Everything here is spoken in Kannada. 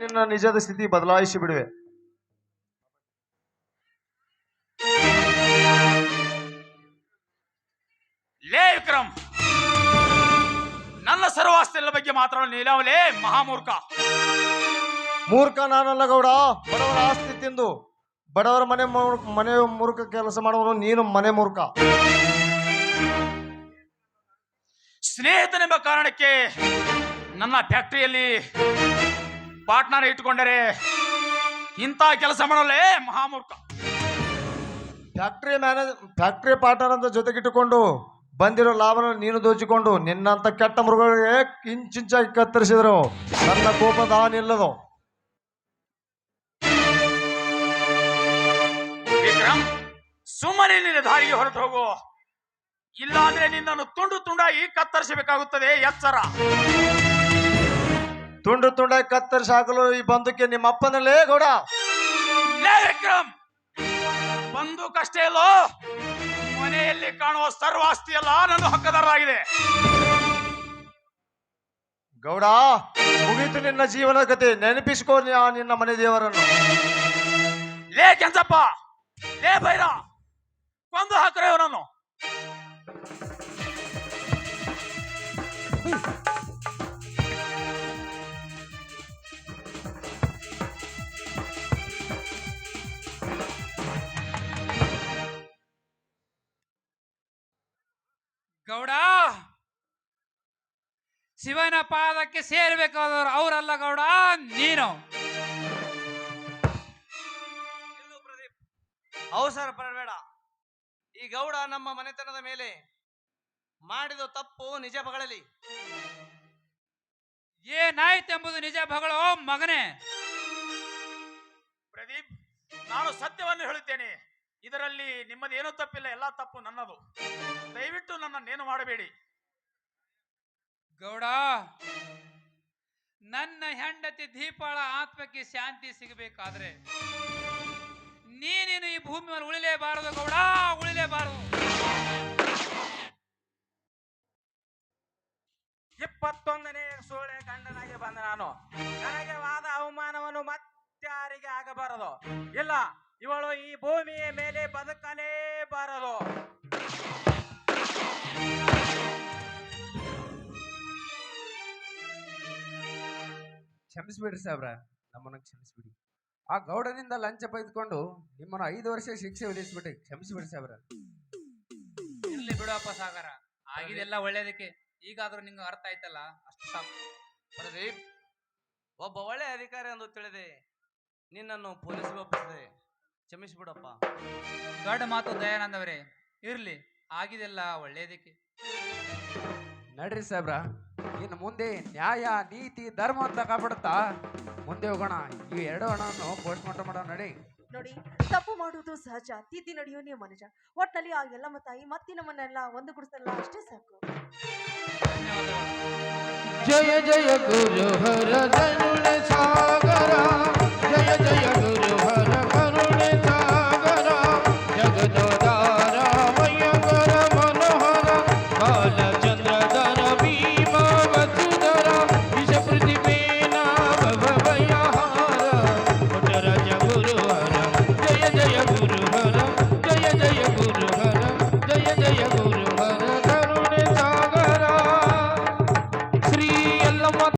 ನಿನ್ನ ನಿಜದ ಸ್ಥಿತಿ ಬದಲಾಯಿಸಿ ಬಿಡುವೆ ಲೇ ವಿಕ್ರಮ್ ನನ್ನ ಸರ್ವಾಸ್ತಿಗಳ ಬಗ್ಗೆ ಮಾತ್ರ ನೀಲಾವಲೇ ಮಹಾಮೂರ್ಖ. ಮೂರ್ಖ ನಾನಲ್ಲ ಗೌಡ ಬಡವರ ಆಸ್ತಿ ತಿಂದು ಬಡವರ ಮನೆ ಮೂರ್- ಮನೆ ಮೂರ್ಖ ಕೆಲಸ ಮಾಡುವನು ನೀನು ಮನೆ ಮೂರ್ಖ. ಸ್ನೇಹಿತನೆಂಬ ಕಾರಣಕ್ಕೆ ನನ್ನ ಫ್ಯಾಕ್ಟರಿಯಲ್ಲಿ ಪಾರ್ಟ್ನರ್ ಇಟ್ಕೊಂಡರೆ ಇಂಥ ಕೆಲಸ ಮಾಡಲೇ ಮಹಾಮೂರ್ಖ. ಫ್ಯಾಕ್ಟ್ರಿ ಮ್ಯಾನೇಜ್ ಫ್ಯಾಕ್ಟ್ರಿ ಪಾರ್ಟ್ನರ್ ಅಂತ ಜೊತೆಗಿಟ್ಟುಕೊಂಡು ಬಂದಿರೋ ಲಾಭನ ನೀನು ದೋಚಿಕೊಂಡು ನಿನ್ನಂತ ಕೆಟ್ಟ ಮೃಗಗಳಿಗೆ ಇಂಚಿಂಚಾಗಿ ಕತ್ತರಿಸಿದ್ರು. ನನ್ನ ಕೋಪ ದಾನಿಲ್ಲದು ವಿಕ್ರಮ್ ಸುಮ್ಮನೆ ನಿನ್ನ ದಾರಿಗೆ ಹೊರಟು ಹೋಗು. ಇಲ್ಲಾಂದ್ರೆ ನಿನ್ನನ್ನು ತುಂಡು ತುಂಡಾಗಿ ಕತ್ತರಿಸಬೇಕಾಗುತ್ತದೆ ಎಚ್ಚರ. ತುಂಡು ತುಂಡ ಕತ್ತರಿಸಿ ಹಾಕಲು ಈ ಬಂದಕ್ಕೆ ನಿಮ್ಮ ಅಪ್ಪನಲ್ಲೇ ಗೌಡ. ಲೇ ವಿಕ್ರಮ್ ಬಂದೂಕಷ್ಟೇ ಅಲ್ಲೋ? ಮನೆಯಲ್ಲಿ ಕಾಣುವ ಸರ್ವಾಸ್ತಿ ಎಲ್ಲ ನನ್ನ ಹಕ್ಕದಾರರಾಗಿದೆ. ಗೌಡ ಮುಗೀತು ನಿನ್ನ ಜೀವನ ಕತೆ. ನೆನಪಿಸ್ಕೋ ನೀ ನಿನ್ನ ಮನೆ ದೇವರನ್ನು. ಲೇ ಕೆಂಚಪ್ಪ ಲೇ ಬೈರ ಕೊಂದು ಹಾಕ್ರೆ ಇವನನ್ನು ಗೌಡ ಶಿವನ ಪಾದಕ್ಕೆ ಸೇರ್ಬೇಕಾದವ್ರು ಅವರಲ್ಲ ಗೌಡ ನೀನು. ಅವಸರ ಪಡಬೇಡ. ಈ ಗೌಡ ನಮ್ಮ ಮನೆತನದ ಮೇಲೆ ಮಾಡಿದ ತಪ್ಪು ನಿಜ ಬಗಳಲ್ಲಿ. ಏನಾಯ್ತೆಂಬುದು ನಿಜ ಬಗಳೋ ಮಗನೇ. ಪ್ರದೀಪ್ ನಾನು ಸತ್ಯವನ್ನು ಹೇಳುತ್ತೇನೆ ಇದರಲ್ಲಿ ನಿಮ್ಮದೇನೂ ತಪ್ಪಿಲ್ಲ ಎಲ್ಲ ತಪ್ಪು ನನ್ನದು. ದಯವಿಟ್ಟು ನನ್ನನ್ನೇನು ಮಾಡಬೇಡಿ. ಗೌಡ ನನ್ನ ಹೆಂಡತಿ ದೀಪಾಳ ಆತ್ಮಕ್ಕೆ ಶಾಂತಿ ಸಿಗಬೇಕಾದ್ರೆ ನೀನೇನು ಈ ಭೂಮಿ ಮೇಲೆ ಉಳಿಲೇಬಾರದು ಗೌಡ ಉಳಿಲೇಬಾರದು. ಇಪ್ಪತ್ತೊಂದನೇ ಸೋಳೆ ಗಂಡನಾಗಿ ಬಂದ ನಾನು. ನನಗೆ ವಾದ ಅವಮಾನವನ್ನು ಮತ್ತಾರಿಗೆ ಆಗಬಾರದು. ಇಲ್ಲ ಇವಳು ಈ ಭೂಮಿಯ ಮೇಲೆ ಬದುಕಲೇಬಾರದು ಕ್ಷಮಿಸ್ಬಿಡ್ರಿ ಸಾಬ್ರ ನಮ್ಮನ್ನ ಕ್ಷಮಿಸ್ಬಿಡಿ. ಆ ಗೌಡನಿಂದ ಲಂಚ ಬೈದ್ಕೊಂಡು ನಿಮ್ಮನ್ನ ಐದು ವರ್ಷ ಶಿಕ್ಷೆ ವಿಧಿಸ್ಬಿಟ್ಟೆ ಕ್ಷಮಿಸ್ಬಿಡಿ ಸಾಬ್ರ ಇಲ್ಲಿ ಬಿಡಪ್ಪ ಸಾಗರ ಆಗಿದೆಲ್ಲ ಒಳ್ಳೇದಕ್ಕೆ. ಈಗಾದ್ರೂ ನಿಂಗೆ ಅರ್ಥ ಆಯ್ತಲ್ಲ? ಅಷ್ಟು ಸಾಕು. ಪ್ರದೀಪ್ ಒಬ್ಬ ಒಳ್ಳೆ ಅಧಿಕಾರಿ ಎಂದು ತಿಳಿದೆ. ನಿನ್ನನ್ನು ಪೊಲೀಸ್ಗೆ ಒಪ್ಪಿಸಿದೆ. ಕ್ಷಮಿಸ್ಬಿಡಪ್ಪ. ದೊಡ್ಡ ಮಾತು ದಯಾನಂದವರೇ ಇರ್ಲಿ ಆಗಿದೆಲ್ಲ ಒಳ್ಳೇದಕ್ಕೆ. ನಡ್ರಿ ಸಾಬ್ರ ಇನ್ನು ಮುಂದೆ ನ್ಯಾಯ ನೀತಿ ಧರ್ಮ ಅಂತ ಕಾಪಾಡುತ್ತಾ ಮುಂದೆ ಹೋಗೋಣ. ಈ ಎರಡು ಹಣವನ್ನು ಪೋಸ್ಟ್ ಮಾರ್ಟಮ್ ಮಾಡೋಣ ನಡಿ. ನೋಡಿ ತಪ್ಪು ಮಾಡುವುದು ಸಹಜ ತಿದ್ದಿ ನಡೆಯೋನೇ ಮನುಜ ಒಟ್ನಲ್ಲಿ ಆ ಎಲ್ಲಮ್ಮ ತಾಯಿ ಮತ್ತೆ ನಮ್ಮನ್ನೆಲ್ಲ ಒಂದು ಗುಡಿಸಲ್ಲ ಅಷ್ಟೇ ಸಾಕು. ಜಯ ಜಯ ಗುರು ಹರದನ